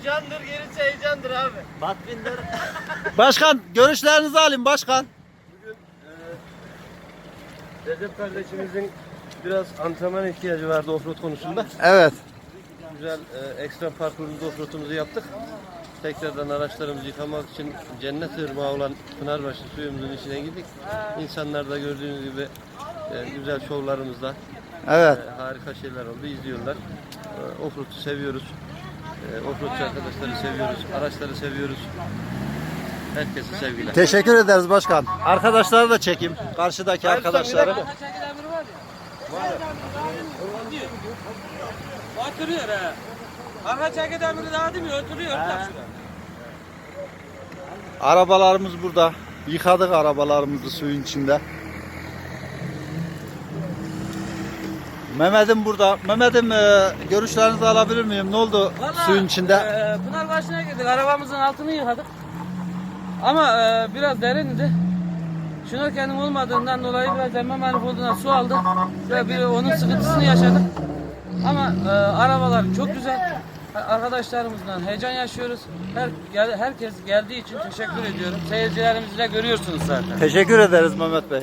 heyecandır, gerisi heyecandır abi. Batvindir. başkan görüşlerinizi alayım başkan. Bugün e, Recep kardeşimizin biraz antrenman ihtiyacı vardı offroad konusunda. Evet. Güzel e, ekstra parkurumuzda offroadumuzu yaptık. Tekrardan araçlarımızı yıkamak için cennet ırmağı olan Pınarbaşı suyumuzun içine girdik. İnsanlar da gördüğünüz gibi e, güzel şovlarımızla Evet. E, harika şeyler oldu. İzliyorlar. E, Offroad'u seviyoruz. E, offroadçu arkadaşları seviyoruz. Araçları seviyoruz. Herkese sevgiler. Teşekkür ederiz başkan. Arkadaşları da çekeyim. Karşıdaki arkadaşları. Oturuyor ha. Arka çeket ömrü daha değil mi? Oturuyor. Arabalarımız burada. Yıkadık arabalarımızı suyun içinde. Mehmet'im burada. Mehmet'im e, görüşlerinizi alabilir miyim? Ne oldu Vallahi, suyun içinde? E, Pınarbaşı'na girdik. Arabamızın altını yıkadık. Ama e, biraz derindi. Şnorkelim olmadığından dolayı biraz emme manifolduna su aldı. Ve bir onun sıkıntısını yaşadık. Ama e, arabalar çok güzel. Arkadaşlarımızdan heyecan yaşıyoruz. Her, gel- herkes geldiği için teşekkür ediyorum. Seyircilerimizi de görüyorsunuz zaten. Teşekkür ederiz Mehmet Bey.